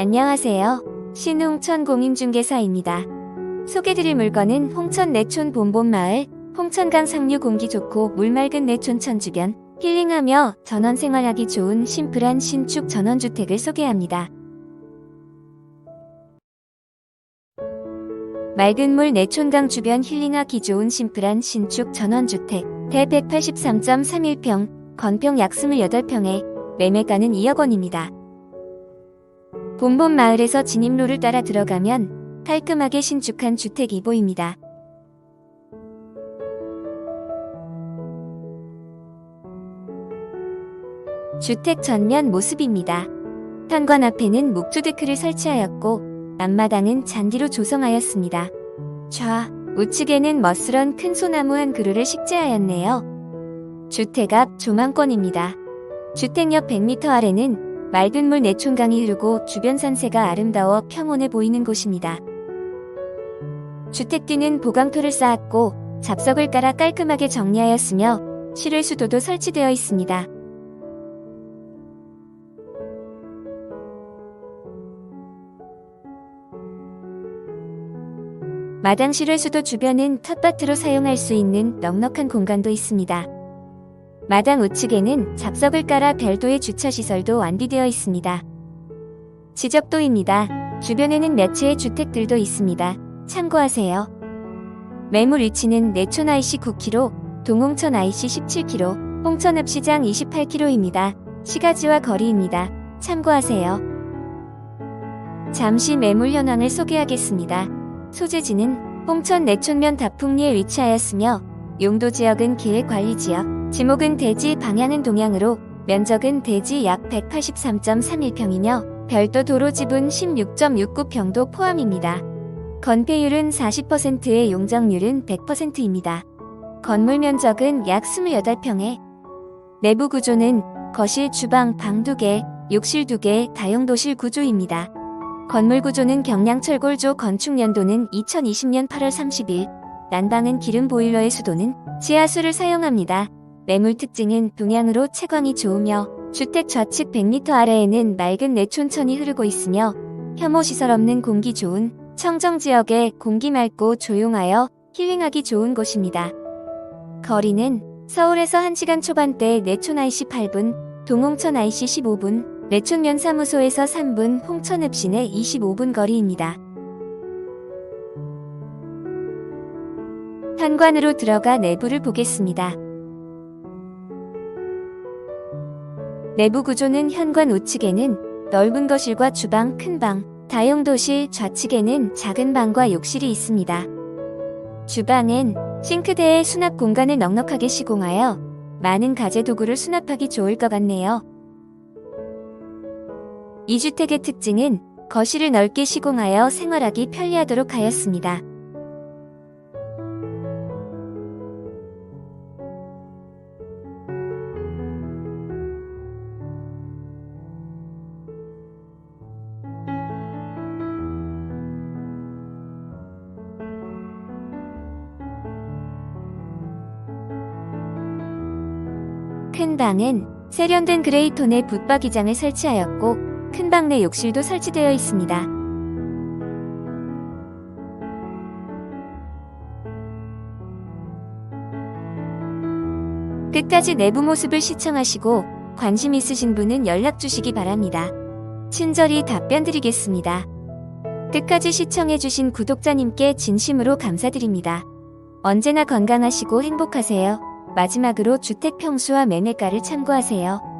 안녕하세요. 신홍천 공인중개사입니다. 소개드릴 물건은 홍천 내촌 본본마을, 홍천강 상류 공기 좋고 물 맑은 내촌천 주변, 힐링하며 전원 생활하기 좋은 심플한 신축 전원주택을 소개합니다. 맑은 물 내촌강 주변 힐링하기 좋은 심플한 신축 전원주택, 대 183.31평, 건평 약 28평에 매매가는 2억 원입니다. 본본 마을에서 진입로를 따라 들어가면 깔끔하게 신축한 주택이 보입니다. 주택 전면 모습입니다. 현관 앞에는 목조 데크를 설치하였고 앞마당은 잔디로 조성하였습니다. 좌, 우측에는 멋스런 큰 소나무 한 그루를 식재하였네요. 주택 앞 조망권입니다. 주택 옆 100m 아래는 맑은 물 내촌강이 흐르고 주변 산세가 아름다워 평온해 보이는 곳입니다. 주택 뒤는 보강토를 쌓았고 잡석을 깔아 깔끔하게 정리하였으며 실외 수도도 설치되어 있습니다. 마당 실외 수도 주변은 텃밭으로 사용할 수 있는 넉넉한 공간도 있습니다. 마당 우측에는 잡석을 깔아 별도의 주차시설도 완비되어 있습니다. 지적도입니다. 주변에는 몇 채의 주택들도 있습니다. 참고하세요. 매물 위치는 내촌 IC 9km, 동홍천 IC 17km, 홍천읍시장 28km입니다. 시가지와 거리입니다. 참고하세요. 잠시 매물 현황을 소개하겠습니다. 소재지는 홍천 내촌면 다풍리에 위치하였으며 용도 지역은 계획관리지역, 지목은 대지 방향은 동향으로 면적은 대지 약 183.31평이며 별도 도로 지분 16.69평도 포함입니다. 건폐율은 40%의 용적률은 100%입니다. 건물 면적은 약 28평에 내부 구조는 거실, 주방, 방 2개, 욕실 2개, 다용도실 구조입니다. 건물 구조는 경량철골조 건축 연도는 2020년 8월 30일, 난방은 기름 보일러의 수도는 지하수를 사용합니다. 매물 특징은 동향으로 채광이 좋으며 주택 좌측 100m 아래에는 맑은 내촌천이 흐르고 있으며 혐오 시설 없는 공기 좋은 청정 지역에 공기 맑고 조용하여 힐링하기 좋은 곳입니다. 거리는 서울에서 1시간 초반대 내촌 IC 8분, 동홍천 IC 15분, 내촌면 사무소에서 3분, 홍천읍시내 25분 거리입니다. 현관으로 들어가 내부를 보겠습니다. 내부 구조는 현관 우측에는 넓은 거실과 주방, 큰 방, 다용도실 좌측에는 작은 방과 욕실이 있습니다. 주방엔 싱크대에 수납 공간을 넉넉하게 시공하여 많은 가재 도구를 수납하기 좋을 것 같네요. 이 주택의 특징은 거실을 넓게 시공하여 생활하기 편리하도록 하였습니다. 큰 방은 세련된 그레이 톤의 붙박이장을 설치하였고 큰 방 내 욕실도 설치되어 있습니다. 끝까지 내부 모습을 시청하시고 관심 있으신 분은 연락 주시기 바랍니다. 친절히 답변 드리겠습니다. 끝까지 시청해주신 구독자님께 진심으로 감사드립니다. 언제나 건강하시고 행복하세요. 마지막으로 주택 평수와 매매가를 참고하세요.